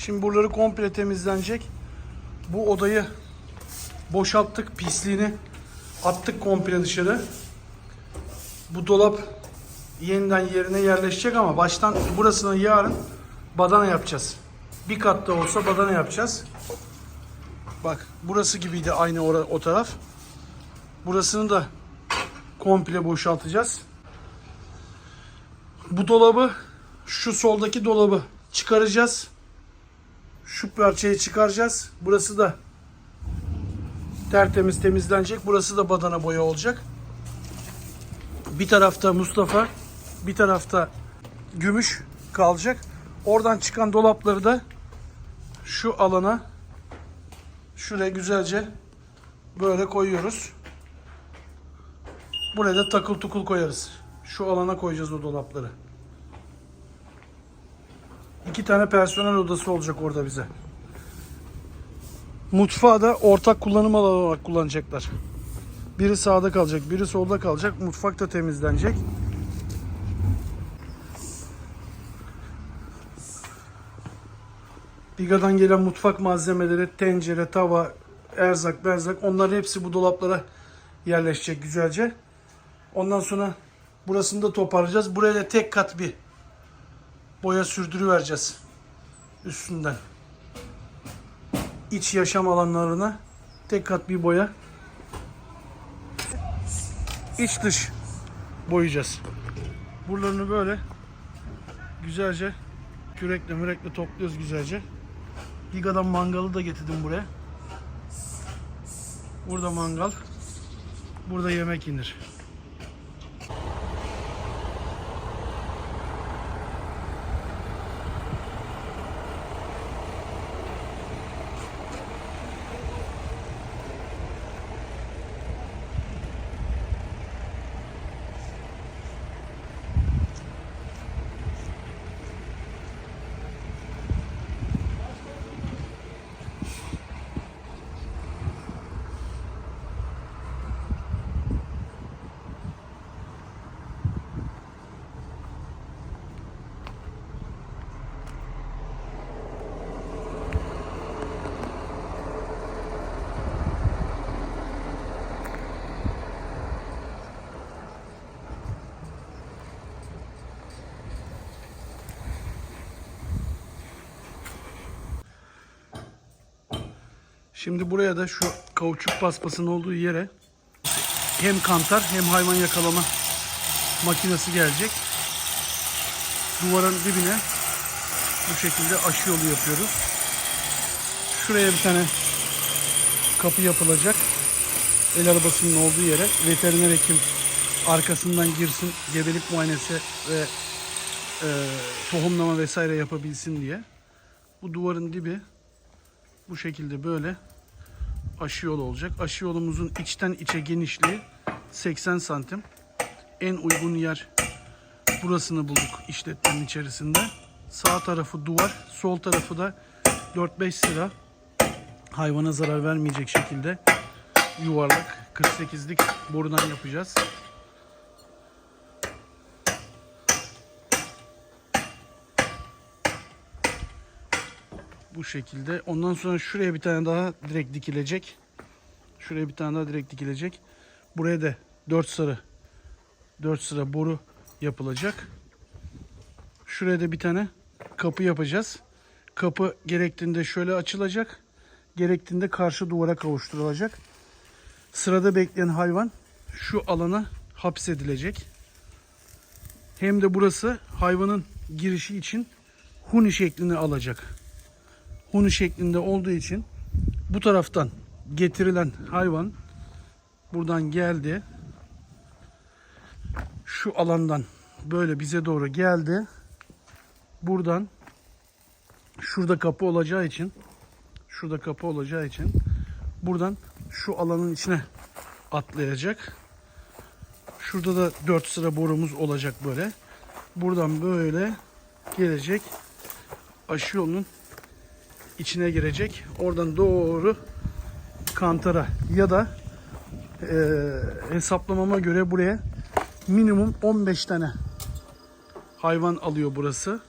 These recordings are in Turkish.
Şimdi buraları komple temizlenecek. Bu odayı boşalttık pisliğini attık komple dışarı. Bu dolap yeniden yerine yerleşecek ama baştan burasına yarın badana yapacağız. Bir kat da olsa badana yapacağız. Bak burası gibiydi aynı ora- o taraf. Burasını da komple boşaltacağız. Bu dolabı şu soldaki dolabı çıkaracağız. Şu parçayı çıkaracağız. Burası da tertemiz temizlenecek. Burası da badana boya olacak. Bir tarafta Mustafa, bir tarafta Gümüş kalacak. Oradan çıkan dolapları da şu alana şuraya güzelce böyle koyuyoruz. Buraya da takıl tukul koyarız. Şu alana koyacağız o dolapları. İki tane personel odası olacak orada bize. Mutfağı da ortak kullanım alanı olarak kullanacaklar. Biri sağda kalacak, biri solda kalacak. Mutfak da temizlenecek. Biga'dan gelen mutfak malzemeleri, tencere, tava, erzak, berzak onların hepsi bu dolaplara yerleşecek güzelce. Ondan sonra burasını da toparlayacağız. Buraya da tek kat bir boya sürdürüvereceğiz üstünden. İç yaşam alanlarına tek kat bir boya. İç dış boyayacağız. Buralarını böyle güzelce kürekle mürekle topluyoruz güzelce. Giga'dan mangalı da getirdim buraya. Burada mangal. Burada yemek inir. Şimdi buraya da şu kauçuk paspasın olduğu yere hem kantar hem hayvan yakalama makinesi gelecek. Duvarın dibine bu şekilde aşı yolu yapıyoruz. Şuraya bir tane kapı yapılacak. El arabasının olduğu yere veteriner hekim arkasından girsin gebelik muayenesi ve e, tohumlama vesaire yapabilsin diye. Bu duvarın dibi bu şekilde böyle aşı yolu olacak. Aşı yolumuzun içten içe genişliği 80 santim. En uygun yer burasını bulduk işletmenin içerisinde. Sağ tarafı duvar, sol tarafı da 4-5 sıra hayvana zarar vermeyecek şekilde yuvarlak 48'lik borudan yapacağız. Bu şekilde. Ondan sonra şuraya bir tane daha direkt dikilecek. Şuraya bir tane daha direkt dikilecek. Buraya da 4 sıra 4 sıra boru yapılacak. Şuraya da bir tane kapı yapacağız. Kapı gerektiğinde şöyle açılacak. Gerektiğinde karşı duvara kavuşturulacak. Sırada bekleyen hayvan şu alana hapsedilecek. Hem de burası hayvanın girişi için huni şeklini alacak huni şeklinde olduğu için bu taraftan getirilen hayvan buradan geldi. Şu alandan böyle bize doğru geldi. Buradan şurada kapı olacağı için şurada kapı olacağı için buradan şu alanın içine atlayacak. Şurada da 4 sıra borumuz olacak böyle. Buradan böyle gelecek. Aşı yolunun içine girecek. Oradan doğru kantara ya da e, hesaplamama göre buraya minimum 15 tane hayvan alıyor burası.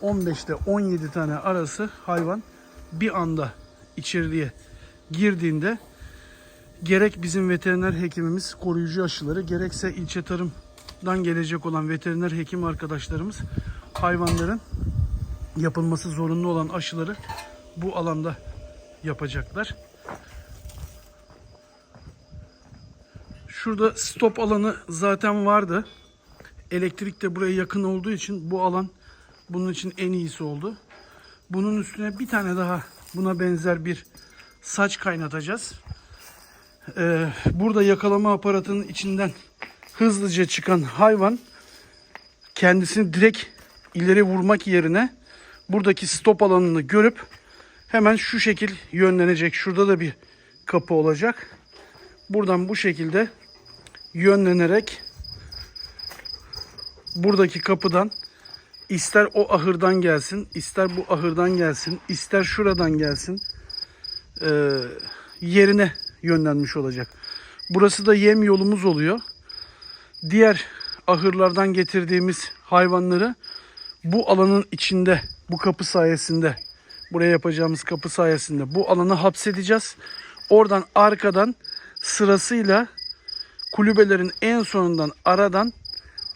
15 ile 17 tane arası hayvan bir anda içeriye girdiğinde gerek bizim veteriner hekimimiz koruyucu aşıları gerekse ilçe tarımdan gelecek olan veteriner hekim arkadaşlarımız hayvanların yapılması zorunlu olan aşıları bu alanda yapacaklar. Şurada stop alanı zaten vardı. Elektrik de buraya yakın olduğu için bu alan bunun için en iyisi oldu. Bunun üstüne bir tane daha buna benzer bir saç kaynatacağız. Ee, burada yakalama aparatının içinden hızlıca çıkan hayvan kendisini direkt ileri vurmak yerine buradaki stop alanını görüp hemen şu şekil yönlenecek. Şurada da bir kapı olacak. Buradan bu şekilde yönlenerek buradaki kapıdan ister o ahırdan gelsin, ister bu ahırdan gelsin, ister şuradan gelsin e, yerine yönlenmiş olacak. Burası da yem yolumuz oluyor. Diğer ahırlardan getirdiğimiz hayvanları bu alanın içinde, bu kapı sayesinde, buraya yapacağımız kapı sayesinde bu alanı hapsedeceğiz. Oradan arkadan sırasıyla kulübelerin en sonundan aradan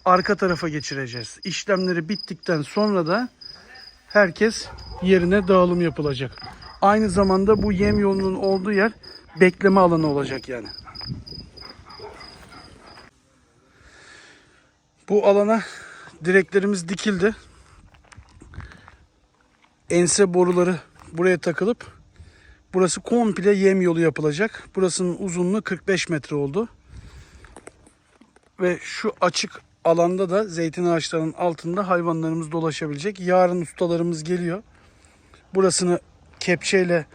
arka tarafa geçireceğiz. İşlemleri bittikten sonra da herkes yerine dağılım yapılacak. Aynı zamanda bu yem yolunun olduğu yer bekleme alanı olacak yani. Bu alana direklerimiz dikildi. Ense boruları buraya takılıp burası komple yem yolu yapılacak. Burasının uzunluğu 45 metre oldu. Ve şu açık alanda da zeytin ağaçlarının altında hayvanlarımız dolaşabilecek. Yarın ustalarımız geliyor. Burasını kepçeyle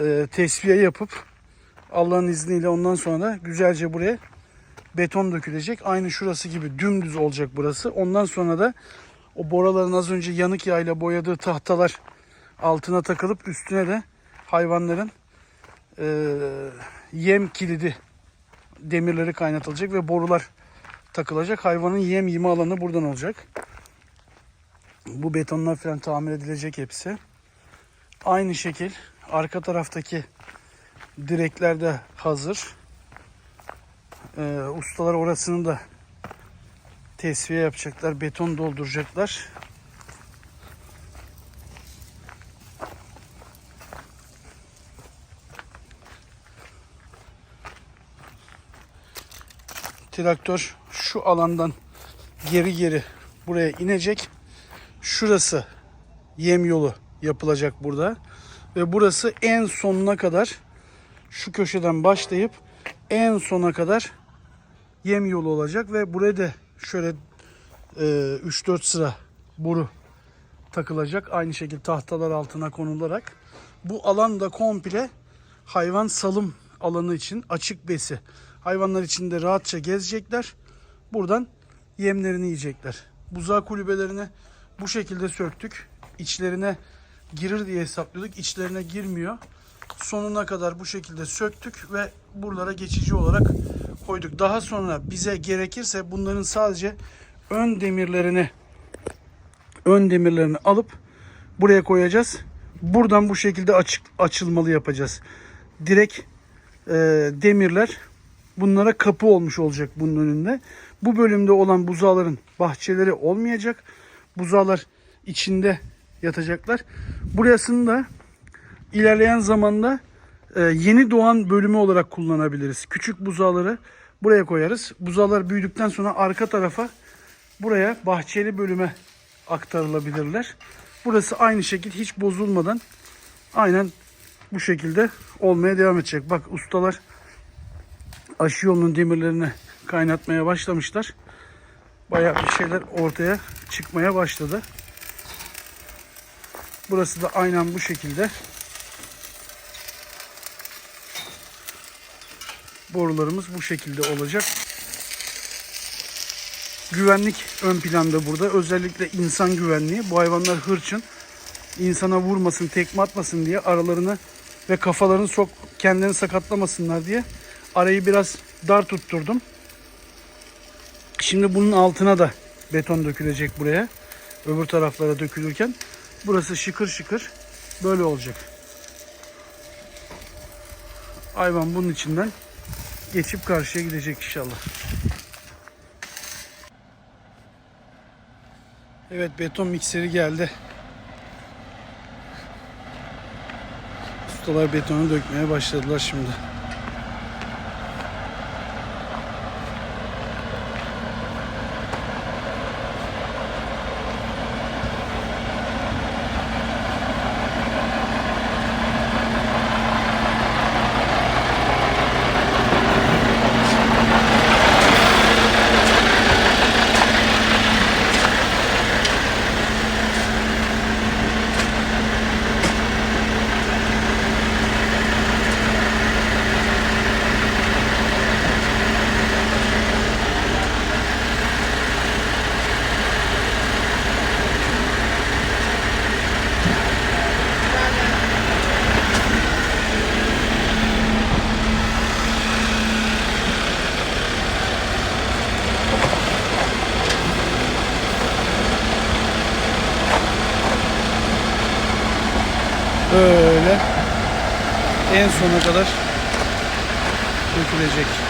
e, tesviye yapıp Allah'ın izniyle ondan sonra güzelce buraya beton dökülecek. Aynı şurası gibi dümdüz olacak burası. Ondan sonra da o boraların az önce yanık yağıyla boyadığı tahtalar altına takılıp üstüne de hayvanların e, yem kilidi demirleri kaynatılacak ve borular takılacak. Hayvanın yem yeme alanı buradan olacak. Bu betonlar falan tamir edilecek hepsi. Aynı şekil arka taraftaki direkler de hazır. Ee, ustalar orasını da tesviye yapacaklar. Beton dolduracaklar. Traktör şu alandan geri geri buraya inecek. Şurası yem yolu yapılacak burada. Ve burası en sonuna kadar şu köşeden başlayıp en sona kadar yem yolu olacak ve buraya da şöyle e, 3-4 sıra boru takılacak. Aynı şekilde tahtalar altına konularak. Bu alan da komple hayvan salım alanı için açık besi. Hayvanlar içinde rahatça gezecekler. Buradan yemlerini yiyecekler. Buzağı kulübelerini bu şekilde söktük. İçlerine girir diye hesaplıyorduk. İçlerine girmiyor. Sonuna kadar bu şekilde söktük ve buralara geçici olarak koyduk. Daha sonra bize gerekirse bunların sadece ön demirlerini ön demirlerini alıp buraya koyacağız. Buradan bu şekilde açık açılmalı yapacağız. Direkt e, demirler bunlara kapı olmuş olacak bunun önünde. Bu bölümde olan buzağların bahçeleri olmayacak. Buzağlar içinde yatacaklar. Burasını da ilerleyen zamanda yeni doğan bölümü olarak kullanabiliriz. Küçük buzağları buraya koyarız. Buzağlar büyüdükten sonra arka tarafa buraya bahçeli bölüme aktarılabilirler. Burası aynı şekilde hiç bozulmadan aynen bu şekilde olmaya devam edecek. Bak ustalar aşı yolunun demirlerini kaynatmaya başlamışlar. Bayağı bir şeyler ortaya çıkmaya başladı. Burası da aynen bu şekilde. Borularımız bu şekilde olacak. Güvenlik ön planda burada. Özellikle insan güvenliği. Bu hayvanlar hırçın. İnsana vurmasın, tekme atmasın diye aralarını ve kafalarını sok kendini sakatlamasınlar diye arayı biraz dar tutturdum. Şimdi bunun altına da beton dökülecek buraya. Öbür taraflara dökülürken. Burası şıkır şıkır böyle olacak. Hayvan bunun içinden geçip karşıya gidecek inşallah. Evet beton mikseri geldi. Ustalar betonu dökmeye başladılar şimdi. Böyle en sona kadar dökülecek.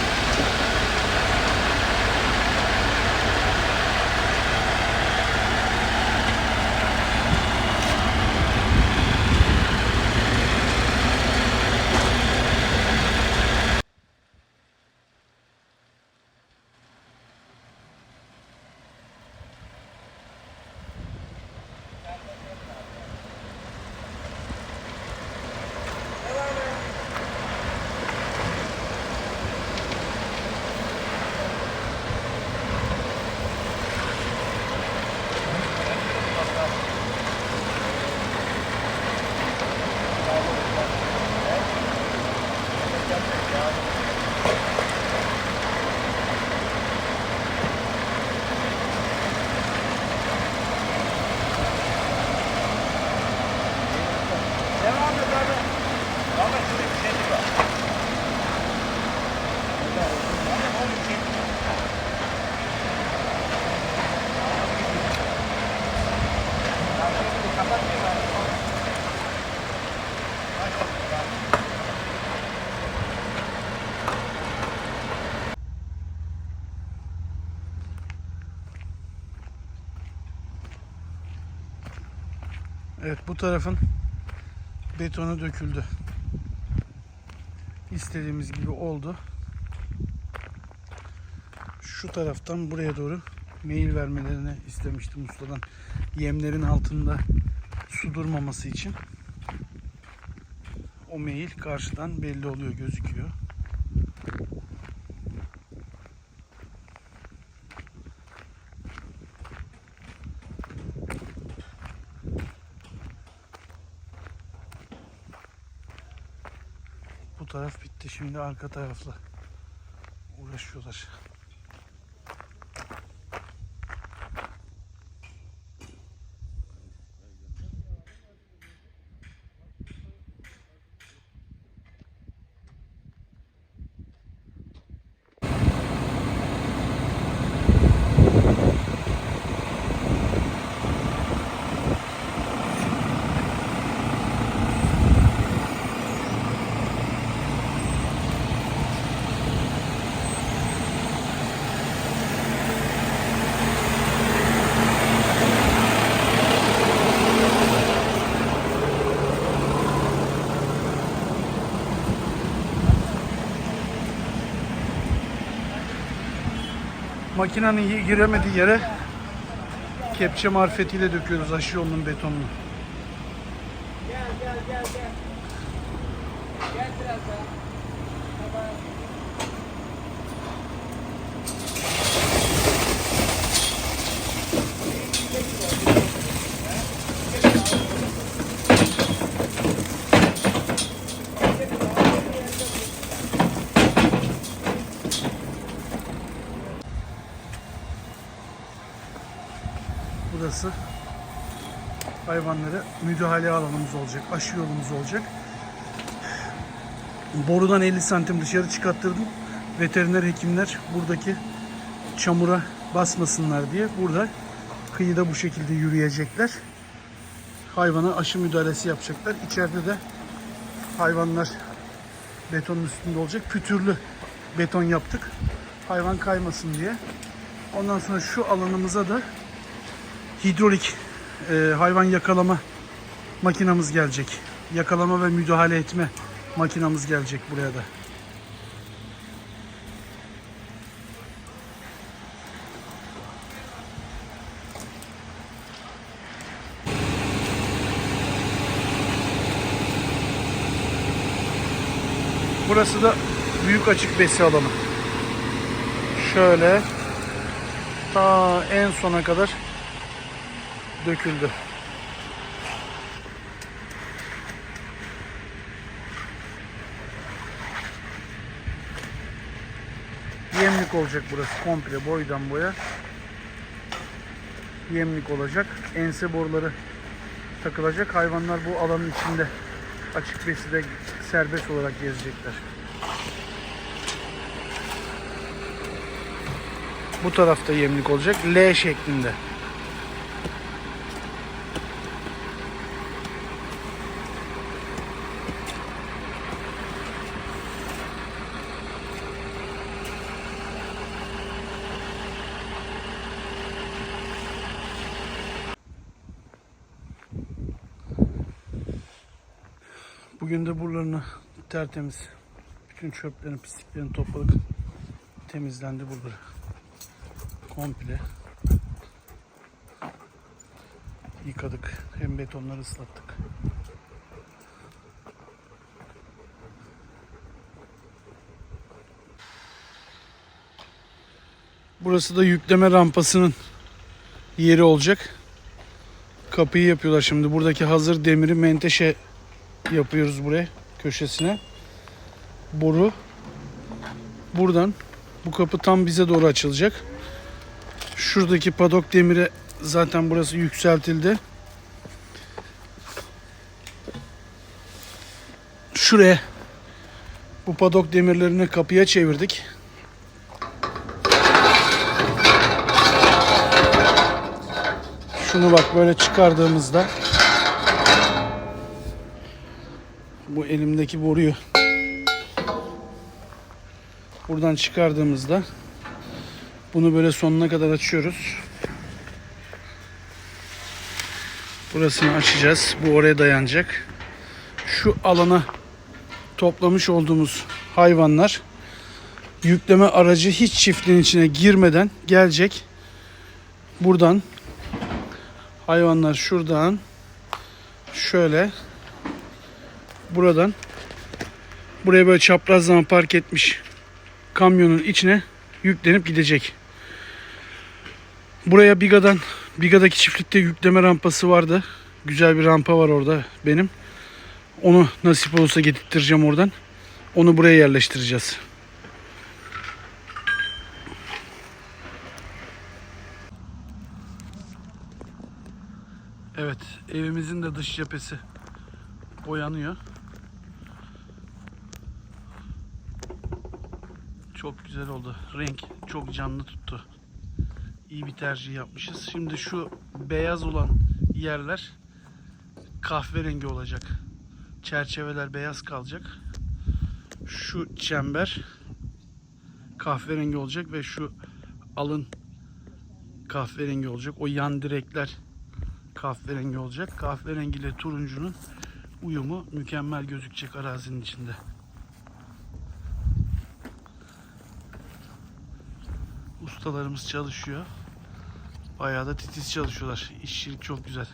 Evet bu tarafın betonu döküldü. İstediğimiz gibi oldu. Şu taraftan buraya doğru meyil vermelerini istemiştim ustadan. Yemlerin altında su durmaması için. O meyil karşıdan belli oluyor, gözüküyor. Bu taraf bitti. Şimdi arka tarafla uğraşıyorlar. Makinenin giremediği yere kepçe marifetiyle döküyoruz aşı yolunun betonunu. Hayvanlara müdahale alanımız olacak, aşı yolumuz olacak. Borudan 50 santim dışarı çıkarttırdım. Veteriner hekimler buradaki çamura basmasınlar diye burada Kıyıda bu şekilde yürüyecekler. Hayvana aşı müdahalesi yapacaklar. İçeride de hayvanlar betonun üstünde olacak. Pütürlü beton yaptık. Hayvan kaymasın diye. Ondan sonra şu alanımıza da hidrolik e, hayvan yakalama makinamız gelecek. Yakalama ve müdahale etme makinamız gelecek buraya da. Burası da büyük açık besi alanı. Şöyle ta en sona kadar döküldü. Yemlik olacak burası komple boydan boya. Yemlik olacak. Ense boruları takılacak. Hayvanlar bu alanın içinde açık beside serbest olarak gezecekler. Bu tarafta yemlik olacak. L şeklinde. Bugün de buralarını tertemiz, bütün çöplerin, pisliklerini topladık. Temizlendi buraları. Komple. Yıkadık. Hem betonları ıslattık. Burası da yükleme rampasının yeri olacak. Kapıyı yapıyorlar şimdi. Buradaki hazır demiri menteşe yapıyoruz buraya köşesine. Boru buradan bu kapı tam bize doğru açılacak. Şuradaki padok demiri zaten burası yükseltildi. Şuraya bu padok demirlerini kapıya çevirdik. Şunu bak böyle çıkardığımızda bu elimdeki boruyu buradan çıkardığımızda bunu böyle sonuna kadar açıyoruz. Burasını açacağız. Bu oraya dayanacak. Şu alana toplamış olduğumuz hayvanlar yükleme aracı hiç çiftliğin içine girmeden gelecek. Buradan hayvanlar şuradan şöyle buradan buraya böyle çaprazlama park etmiş kamyonun içine yüklenip gidecek. Buraya Biga'dan Biga'daki çiftlikte yükleme rampası vardı. Güzel bir rampa var orada benim. Onu nasip olursa getirteceğim oradan. Onu buraya yerleştireceğiz. Evet, evimizin de dış cephesi boyanıyor. Çok güzel oldu. Renk çok canlı tuttu. İyi bir tercih yapmışız. Şimdi şu beyaz olan yerler kahverengi olacak. Çerçeveler beyaz kalacak. Şu çember kahverengi olacak ve şu alın kahverengi olacak. O yan direkler kahverengi olacak. Kahverengi ile turuncunun uyumu mükemmel gözükecek arazinin içinde. Ustalarımız çalışıyor. Bayağı da titiz çalışıyorlar. İşçilik çok güzel.